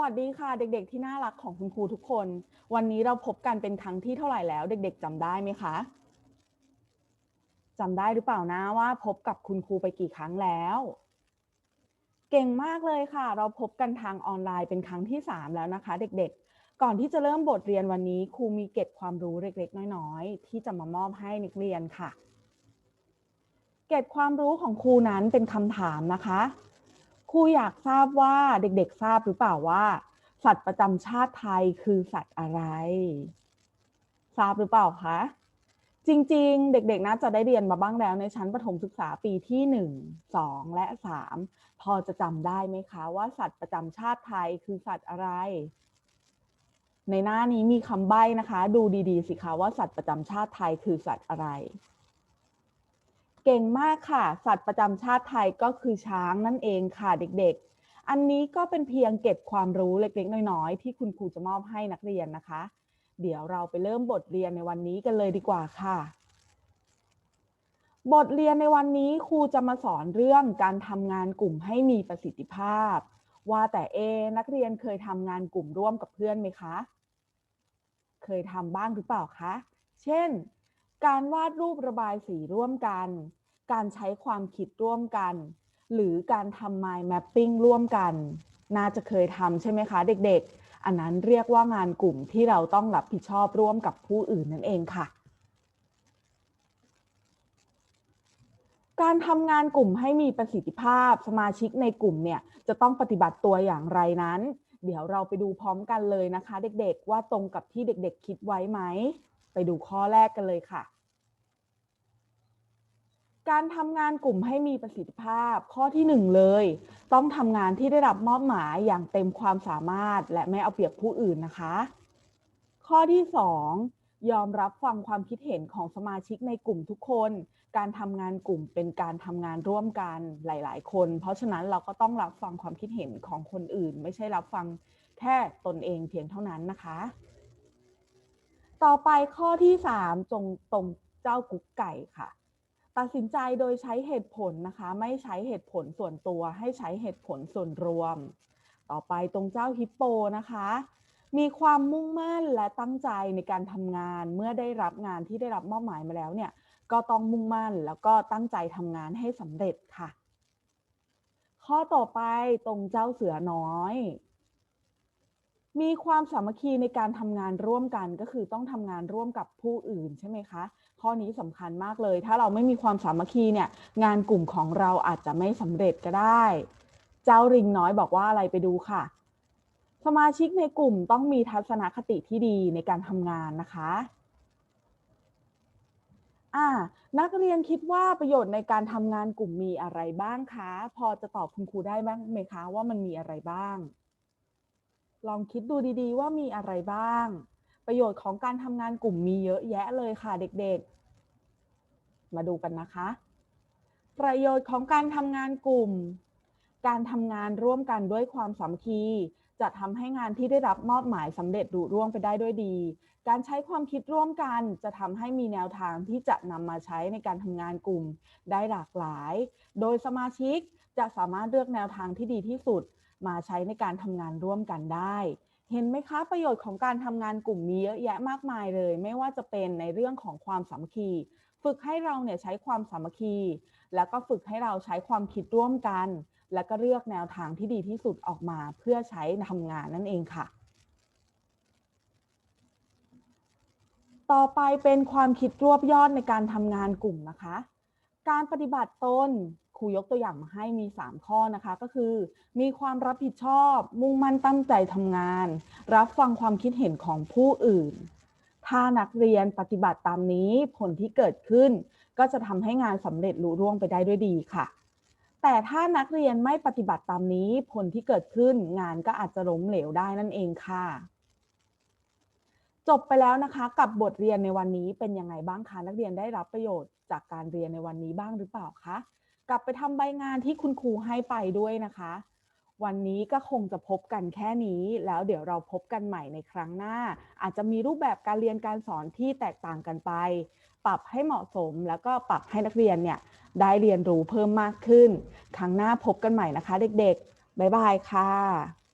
วัสดีค่ะ เด็กๆ ที่น่ารักของคุณครูทุกคน วันนี้เราพบกันเป็นครั้งที่เท่าไหร่แล้ว เด็ก ๆจำได้ไหมคะจำได้หรือเปล่านะว่าพบกับคุณครูไปกี่ครั้งแล้ว เก่งมากเลยค่ะ เราพบกันทางออนไลน์เป็นครั้งที่ 3 แล้วนะคะ เด็กๆ ก่อนที่จะเริ่มบทเรียนวันนี้ครูมีเก็บความรู้เล็กๆ น้อยๆ ที่จะมามอบให้นักเรียนค่ะ เก็บความรู้ของครูนั้นเป็นคำถามนะคะ ครูอยากทราบว่าเด็กๆทราบหรือเปล่าว่า สัตว์ประจำชาติไทยคือสัตว์อะไร ทราบหรือเปล่าคะจริง ๆ เด็กๆน่าจะได้เรียนมาบ้างแล้วในชั้นประถมศึกษาปีที่ 1 2 และ 3 พอจะจำได้ไหมคะว่าสัตว์ประจำชาติไทยคือสัตว์อะไร ในหน้านี้มีคำใบ้นะคะ ดูดีๆ สิคะว่าสัตว์ประจำชาติไทยคือสัตว์อะไร เก่งมากค่ะ สัตว์ประจำชาติไทยก็คือช้างนั่นเองค่ะเด็กๆ อันนี้ก็เป็นเพียงเก็บความรู้เล็กๆ น้อยๆ ที่คุณครูจะมอบให้นักเรียนนะคะ เดี๋ยวเราไปเริ่มบทเรียนในวันนี้กันเลยดีกว่าค่ะ บทเรียนในวันนี้ครูจะมาสอนเรื่องการทำงานกลุ่มให้มีประสิทธิภาพ ว่าแต่เอ นักเรียนเคยทำงานกลุ่มร่วมกับเพื่อนไหมคะ เคยทำบ้างหรือเปล่าคะ เช่น การวาดรูประบายสีร่วมกัน การใช้ความคิดร่วมกัน หรือการทำ mind mapping ร่วมกัน น่าจะเคยทำใช่ไหมคะ เด็กๆ อันนั้นเรียกว่างานกลุ่มที่เราต้องรับผิดชอบร่วมกับผู้อื่นนั่นเองค่ะ การทำงานกลุ่มให้มีประสิทธิภาพ สมาชิกในกลุ่มเนี่ยจะต้องปฏิบัติตัวอย่างไรนั้น เดี๋ยวเราไปดูพร้อมกันเลยนะคะ เด็กๆ ว่าตรงกับที่เด็กๆ คิดไว้ไหม ไปดูข้อแรกกันเลยค่ะ การทำงานกลุ่มให้มีประสิทธิภาพ ข้อที่หนึ่งเลย ต้องทำงานที่ได้รับมอบหมายอย่างเต็มความสามารถ และไม่เอาเปรียบผู้อื่นนะคะ ข้อที่สองยอมรับฟังความคิดเห็นของสมาชิกในกลุ่มทุกคน การทำงานกลุ่มเป็นการทำงานร่วมกันหลาย ๆ คน เพราะฉะนั้นเราก็ต้องรับฟังความคิดเห็นของคนอื่น ไม่ใช่รับฟังแค่ตนเองเพียงเท่านั้นนะคะ ต่อไปข้อที่3จงตรงเจ้ากุ๊กไก่ค่ะ ตัดสินใจโดยใช้เหตุผลนะคะ ไม่ใช้เหตุผลส่วนตัว ให้ใช้เหตุผลส่วนรวม ต่อไปตรงเจ้าฮิปโปนะคะ มีความมุ่งมั่นและตั้งใจในการทำงานเมื่อได้รับงานที่ได้รับมอบหมายมาแล้วเนี่ยก็ต้องมุ่งมั่นแล้วก็ตั้งใจทำงานให้สำเร็จค่ะ ข้อต่อไปตรงเจ้าเสือน้อย มีความสามัคคีในการทำงานร่วมกันก็คือต้องทำงานร่วมกับผู้อื่นใช่ไหมคะ ข้อนี้สำคัญมากเลย ถ้าเราไม่มีความสามัคคีเนี่ยงานกลุ่มของเราอาจจะไม่สำเร็จก็ได้ เจ้าริงน้อยบอกว่าอะไรไปดูค่ะ สมาชิกในกลุ่มต้องมีทัศนคติที่ดีในการทำงานนะคะอ่านักเรียนคิดว่าประโยชน์ในการทำงานกลุ่มมีอะไรบ้างคะ พอจะตอบคุณครูได้บ้างไหมคะว่ามันมีอะไรบ้าง ลองคิดดูดีๆ ว่ามีอะไรบ้าง ประโยชน์ของการทำงานกลุ่มมีเยอะแยะเลยค่ะเด็กๆ มาดูกันนะคะ ประโยชน์ของการทำงานกลุ่ม การทำงานร่วมกันด้วยความสามัคคีจะทำให้งานที่ได้รับมอบหมายสำเร็จรุร่วงไปได้ด้วยดี การใช้ความคิดร่วมกันจะทำให้มีแนวทางที่จะนำมาใช้ในการทำงานกลุ่มได้หลากหลาย โดยสมาชิกจะสามารถเลือกแนวทางที่ดีที่สุด มาใช้ในการทำงานร่วมกันได้ เห็นไหมคะประโยชน์ของการทำงานกลุ่มมีเยอะแยะมากมายเลย ไม่ว่าจะเป็นในเรื่องของความสามัคคี ฝึกให้เราเนี่ยใช้ความสามัคคี แล้วก็ฝึกให้เราใช้ความคิดร่วมกัน แล้วก็เลือกแนวทางที่ดีที่สุดออกมาเพื่อใช้ทำงานนั่นเองค่ะต่อไปเป็นความคิดรวบยอดในการทำงานกลุ่มนะคะ การปฏิบัติตน ครูยกตัวอย่างมาให้มี 3 ข้อนะคะ ก็คือ มีความรับผิดชอบ มุ่งมั่นตั้งใจทำงาน รับฟังความคิดเห็นของผู้อื่น ถ้านักเรียนปฏิบัติตามนี้ผลที่เกิดขึ้น ก็จะทำให้งานสำเร็จลุล่วงไปได้ด้วยดีค่ะ แต่ถ้านักเรียนไม่ปฏิบัติตามนี้ผลที่เกิดขึ้น งานก็อาจจะล้มเหลวได้นั่นเองค่ะจบไปแล้วนะคะกับบทเรียนในวันนี้เป็นยังไงบ้างคะนักเรียนได้รับประโยชน์จากการเรียนในวันนี้บ้างหรือเปล่าคะ กลับไปทำใบงานที่คุณครูให้ไปด้วยนะคะ วันนี้ก็คงจะพบกันแค่นี้ แล้วเดี๋ยวเราพบกันใหม่ในครั้งหน้า อาจจะมีรูปแบบการเรียนการสอนที่แตกต่างกันไป ปรับให้เหมาะสมแล้วก็ปรับให้นักเรียนเนี่ยได้เรียนรู้เพิ่มมากขึ้น ครั้งหน้าพบกันใหม่นะคะ เด็กๆบ๊ายบายค่ะ